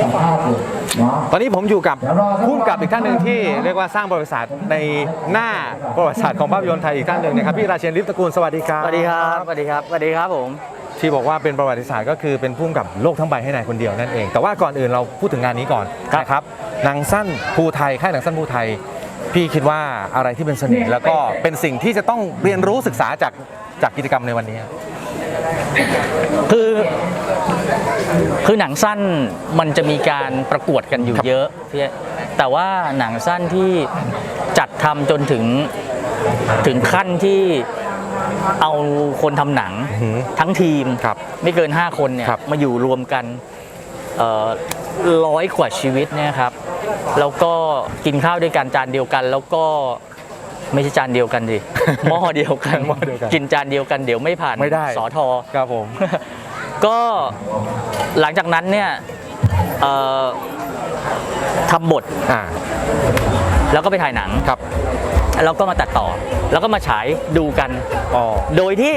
สัมภาษณ์อยู่เนาะ ตอนนี้ผมอยู่กับผู้กำกับอีกท่านหนึ่งที่เรียกว่าสร้างประวัติศาสตร์ในหน้าประวัติศาสตร์ของภาพยนตร์ไทยอีกท่านหนึ่งนะครับพี่ราเชนลิปตระกูลสวัสดีครับ สวัสดีครับสวัสดีครับสวัสดีครับผม ที่บอกว่าเป็นประวัติศาสตร์ก็คือเป็นผู้กำกับโลกทั้งใบให้นายคนเดียวนั่นเอง แต่ว่าก่อนอื่นเราพูดถึงงานนี้ก่อนนะครับหนังสั้นภูไทยค่ายหนังสั้นภูไทย พี่คิดว่าอะไรที่เป็นเสน่ห์แล้วก็เป็นสิ่งที่จะต้องเรียนรู้ศึกษาจากจากกิจกรรมในวันนี้ คือ คือหนังสั้นมันจะมีการประกวดกันอยู่ครับเยอะพี่แต่ว่าหนังสั้นที่จัดทำจนถึงถึงขั้นที่เอาคนทำหนังอื้อหือทั้งทีมครับไม่เกิน 5 คนเนี่ยครับมาอยู่รวมกันร้อยกว่าชีวิตเนี่ยครับ แล้วก็กินข้าวด้วยกันจานเดียวกัน แล้วก็ไม่ใช่จานเดียวกันสิหม้อเดียวกันหม้อเดียวกันกินจานเดียวกันเดี๋ยวไม่ผ่านไม่ได้สอทอครับผม ก็หลังจากนั้นเนี่ยเอ่อทำบทอ่าแล้วก็ไปถ่ายหนังครับ แล้วก็มาตัดต่อ แล้วก็มาฉายดูกัน อ๋อ โดยที่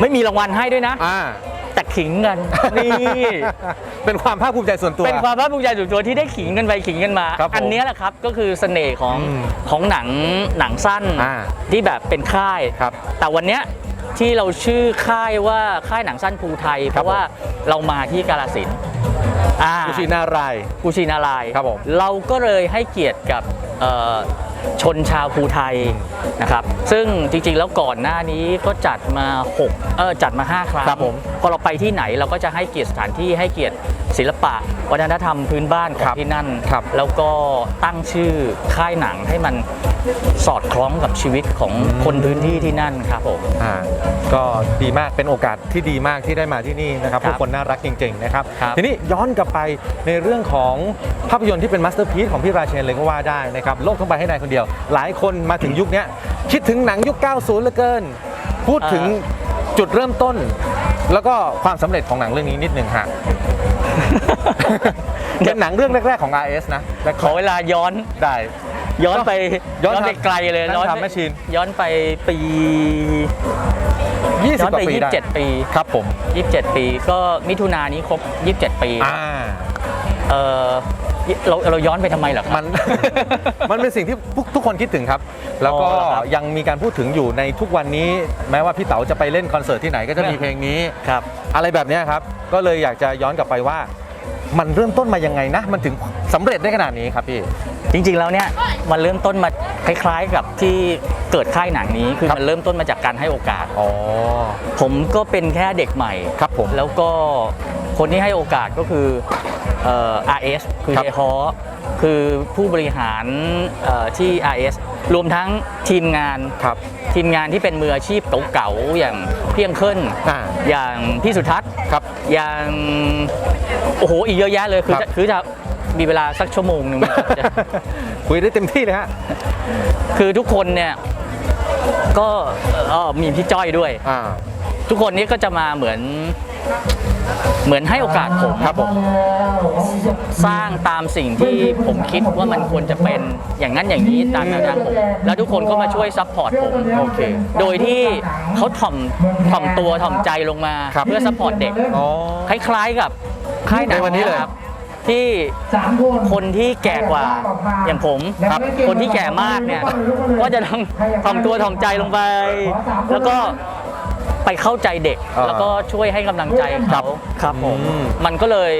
ไม่มีรางวัลให้ด้วยนะ อ่า แต่ขิงกัน นี่ เป็นความภาคภูมิใจส่วนตัว เป็นความภาคภูมิใจส่วนตัวที่ได้ขิงกันไปขิงกันมาครับผมอันเนี้ยแหละครับก็คือเสน่ห์ของอืมของหนังหนังสั้นอ่าที่แบบเป็นค่ายครับแต่วันเนี้ย ที่เราชื่อค่ายว่าค่ายหนังสั้นภูไทย เพครับราะว่าเรามาที่กาลสินธุ์อ่ากุชินารายณ์กูชินารายณ์ครับผมเราก็เลยให้เกียรติกับเอ่อชนชาวภูไทยนะครับซึ่งจริงๆแล้วก่อนหน้านี้ก็จัดมา6เออจัดมา 5 ครั้งครับผมพอเราไปที่ไหนเราก็จะให้เกียรติสถานที่ให้เกียรติศิลปะ วัฒนธรรมพื้นบ้านขอครังบที่นั่น ครับแล้วก็ตั้งชื่อค่ายหนังให้มันสอดคล้องกับชีวิตของคนพื้นที่ที่นั่นครับผม อ่าก็ดีมากเป็นโอกาสที่ดีมากที่ได้มาที่นี่นะครับครับผู้คนน่ารักจริงๆนะครับครับทีนี้ย้อนกลับไปในเรื่องของภาพยนตร์ที่เป็นมาสเตอร์พีซของพี่ราเชนเลยก็ว่าได้นะครับโลกทั้งใบให้นายคนเดียว หลายคนมาถึงยุคเนี้ยคิดถึงหนังยุค 90เหลือเกิน พูดถึงจุดเริ่มต้น แล้วก็ความสำเร็จของหนังเรื่องนี้นิดหนึ่งฮะ เป็นหนังเรื่องแรก ๆของ RS นะและขอเวลาย้อนได้ ย้อนไปย้ย้ออนนไปทำไกลเลยนั่งย้อนทำไปแมชชีน ย้อนไปปี20ย้อนกว่าไปปีได้27 ปี ครับผม27 ปี ก็มิถุนายนนี้ครบ 27 ปี อ่า เออ เราเราย้อนไปทำไมเหรอครับ มัน มันเป็นสิ่งที่ทุกทุกคนคิดถึงครับ แล้วก็อ๋อเหรอครับยังมีการพูดถึงอยู่ในทุกวันนี้ แม้ว่าพี่เต๋าจะไปเล่นคอนเสิร์ตที่ไหนก็จะมีเพลงนี้ ครับ อะไรแบบเนี้ยครับ ก็เลยอยากจะย้อนกลับไปว่า มันเริ่มต้นมายังไงนะ มันถึงสำเร็จได้ขนาดนี้ครับพี่ จริงๆแล้วเนี่ยมันเริ่มต้นมาคล้ายๆกับที่เกิดค่ายหนังนี้คือครับ มันเริ่มต้นมาจากการให้โอกาส อ๋อ ผมก็เป็นแค่เด็กใหม่ ครับผม แล้วก็คนที่ให้โอกาสก็คือ เอ่อ RS คือครับเฮฮอคือผู้บริหารเอ่อที่ RS รวมทั้งทีมงานครับทีมงานที่เป็นมืออาชีพเก่าๆอย่างเพียงเคิลอ่าอย่างพี่สุทัศน์ครับอย่างโอ้โหอีกเยอะแยะเลยคือครับจะคือจะมีเวลาสักชั่วโมงหนึ่งจะคุยได้เต็มที่เลยฮะคือทุกคนเนี่ยก็เอ่อมีพี่จ้อยด้วยอ่าทุกคนนี้ก็จะมาเหมือน เหมือนให้โอกาสผมครับผมสร้างตามสิ่งที่ผมคิดว่ามันควรจะเป็นอย่างนั้นอย่างนี้ตามแนวทางผมแล้วทุกคนก็มาช่วยซัพพอร์ตผมโอเคโดยที่เขาถ่อมถ่อมตัวถ่อมใจลงมาครับเพื่อซัพพอร์ตเด็กอ๋อ คล้ายๆกับค่ายหนังในวันนี้เลยครับที่สามคนคนที่แก่กว่าอย่างผมครับคนที่แก่มากเนี่ยก็จะต้องถ่อมตัวถ่อมใจลงไป แล้วก็ ไปเข้าใจเด็กอ่าแล้วก็ช่วยให้กำลังใจเขาครับผมอืมมันก็เลย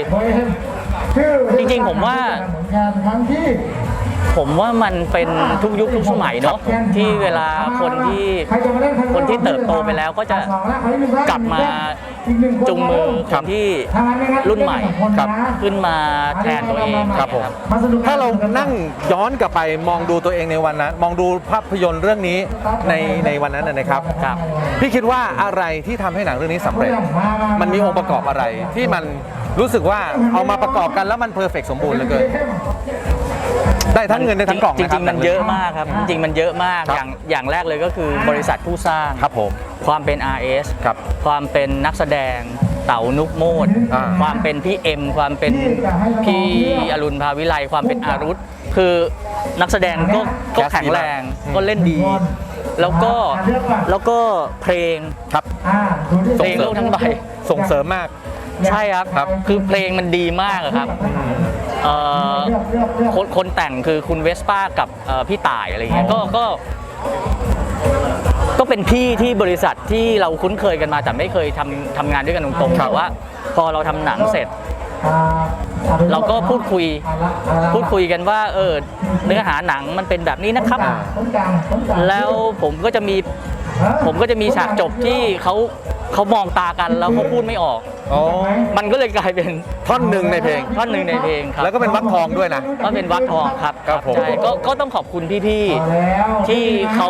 จริงๆผมว่าเหมือนกันทั้งที่ผมว่ามันเป็นทุกยุคทุกสมัยเนาะที่เวลาคนที่ใครจะมาเล่นใครจะคนที่เติบโตไปแล้วก็จะสองแล้วขออีหนึ่งท่นกลับมาอีกหนึ่งคน จูงมือคครับนที่ถ้างั้นไม่งั้นรุ่นใหม่เล่กัสองคนนะขึ้นมาแทนตัวเองครับผมมาสนุกกันถ้าเรานั่งย้อนกลับไปมองดูตัวเองในวันนั้น มองดูภาพยนตร์เรื่องนี้ในในวันนั้นนะนะครับครับ พี่คิดว่าอะไรที่ทำให้หนังเรื่องนี้สำเร็จ มันมีองค์ประกอบอะไรที่มันรู้สึกว่าเอามาประกอบกันแล้วมันเพอร์เฟกสมบูรณ์เหลือเกิน ได้ทั้งเงินได้ทั้งกล่องจนะครับริงๆมันเยอะมากครับจริงๆมันเยอะมากครับ อย่างอย่างแรกเลยก็คือบริษัทผู้สร้าง ครับผม ความเป็น RS ครับความเป็นนักแสดงเต๋านุกโมดอ่าความเป็นพี่เอ็มความเป็นพี่อรุณภาวิไลความเป็นอารุธคือนักแสดงก็ก็แข็งแรงก็เล่นดี แล้วก็แล้วก็เพลงครับอ่าดูที่เพลงโลกทั้งใบส่งเสริมมาก ใช่ครับครับ คือเพลงมันดีมากอะครับ เอ่อเลือกเลือกเลือกคนคนแต่งคือคุณเวสป้ากับเอ่อพี่ต่ายอะไรเงี้ยก็ก็ ก็เป็นพี่ที่บริษัทที่เราคุ้นเคยกันมาแต่ไม่เคยทำทำงานด้วยกันตรงๆครับแต่ว่า พอเราทำหนังเสร็จอ่าเราก็พูดคุยอ่าละอ่าละพูดคุยกันว่า เออเนื้อหาหนังมันเป็นแบบนี้นะครับต้นกลางต้นกลางแล้วผมก็จะมีผมก็จะมีฉากจบที่เขา เขามองตากันแล้วเขาพูดไม่ออก อ๋อมันก็เลยกลายเป็นท่อนหนึ่งในเพลง ท่อนหนึ่งในเพลงครับแล้วก็เป็นวักทองด้วยนะ ก็เป็นวักทองครับครับผม ใช่ก็ก็ต้องขอบคุณพี่เอาแล้วๆที่เขา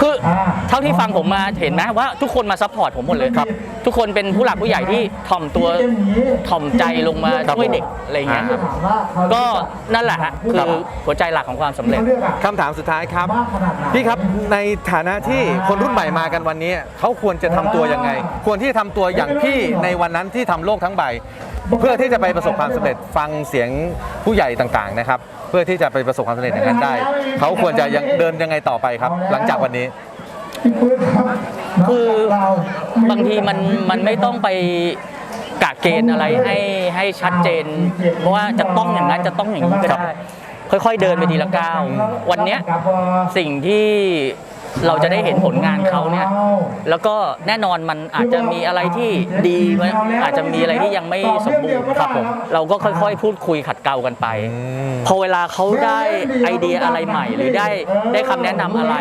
คืออาเท่าที่ฟังผมมาเห็นไหมว่าทุกคนมาซัพพอร์ตผมหมดเลยครับ ทุกคนเป็นผู้หลักผู้ใหญ่ที่ถ่อมตัวถ่อมใจลงมาครับช่วยเด็กอะไรอย่างเงี้ยครับถามว่าเขาก็นั่นแหละฮะคือหัวใจหลักของความสำเร็จเขาเลือกอะคำถามสุดท้ายครับมากขนาดไหนพี่ครับในฐานะที่คนรุ่นใหม่มากันวันนี้เขาควรจะทำตัวยังไง ควรที่จะทำตัวอย่างพี่ในวันนั้นที่ทำโลกทั้งใบ เพื่อที่จะไปประสบความสำเร็จฟังเสียงผู้ใหญ่ต่างๆนะครับ เพื่อที่จะไปประสบความสำเร็จอย่างนั้นได้ เขาควรจะยังเดินยังไงต่อไปครับ หลังจากวันนี้พี่ปื๊ดครับคือเราบางทีมันมันไม่ต้องไปกะเกณฑ์อะไรให้ให้ชัดเจน เพราะว่าจะต้องอย่างนั้นจะต้องอย่างนี้ก็ได้ค่อยๆเดินไปทีละก้าววันเนี้ยสิ่งที่ เราจะได้เห็นผลงานเขาเนี่ยแล้วก็แน่นอนมันอาจจะมีอะไรที่ดีมั้ยอาจจะมีอะไรที่ยังไม่สมบูรณ์ครับผมเราก็ค่อยๆ พูดคุยขัดเกลากันไป พอเวลาเขาได้ไอเดียอะไรใหม่ หรือได้ได้คำแนะนำอะไร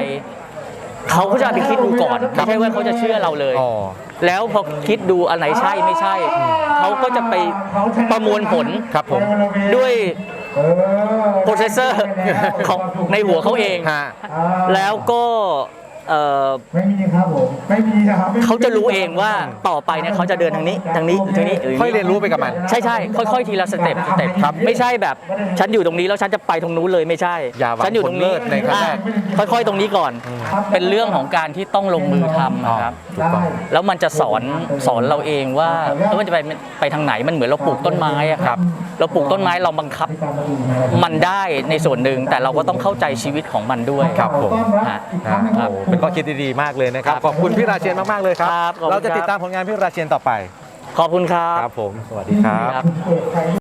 เขาก็จะไปคิดดูก่อนไม่ใช่ว่าเขาจะเชื่อเราเลย อ๋อ แล้วพอคิดดูอันไหนใช่ไม่ใช่ เขาก็จะไปประมวลผลครับผม ด้วยเออ โปรเซสเซอร์ของในหัวเขาเอง ฮะ แล้วก็ เอ่อไม่มีครับผมไม่มีนะครับไม่มีเขาจะรู้เองว่าต่อไปเนี่ยเขาจะเดินทางนี้ทางนี้ทางนี้หรือค่อยเรียนรู้ไปกับมัน ใช่ใช่ค่อยๆ ทีละสเต็ปสเต็ปครับไม่ใช่แบบ ฉันอยู่ตรงนี้แล้วฉันจะไปตรงนู้นเลยไม่ใช่อย่าหวังฉันอยู่ตรงนี้ผลเลิศในครั้งแรก อะค่อยๆตรงนี้ก่อน เป็นเรื่องของการที่ต้องลงมือทำนะครับ ถูกต้อง แล้วมันจะสอนสอนเราเองว่าเออมันจะไปไปทางไหนมันเหมือนเราปลูกต้นไม้อะครับ เราปลูกต้นไม้เราบังคับ มันได้ในส่วนหนึ่งแต่เราก็ต้องเข้าใจชีวิตของมันด้วยครับผม ฮะ อ่าครับโอ้เป็นข้อคิดดีๆมากเลยนะครับครับ ขอบคุณพี่ราเชนมากๆเลยครับครับขอบคุณเราจะครับติดตามผลงานพี่ราเชนต่อไปขอบคุณครับ ครับผมสวัสดีครับครับ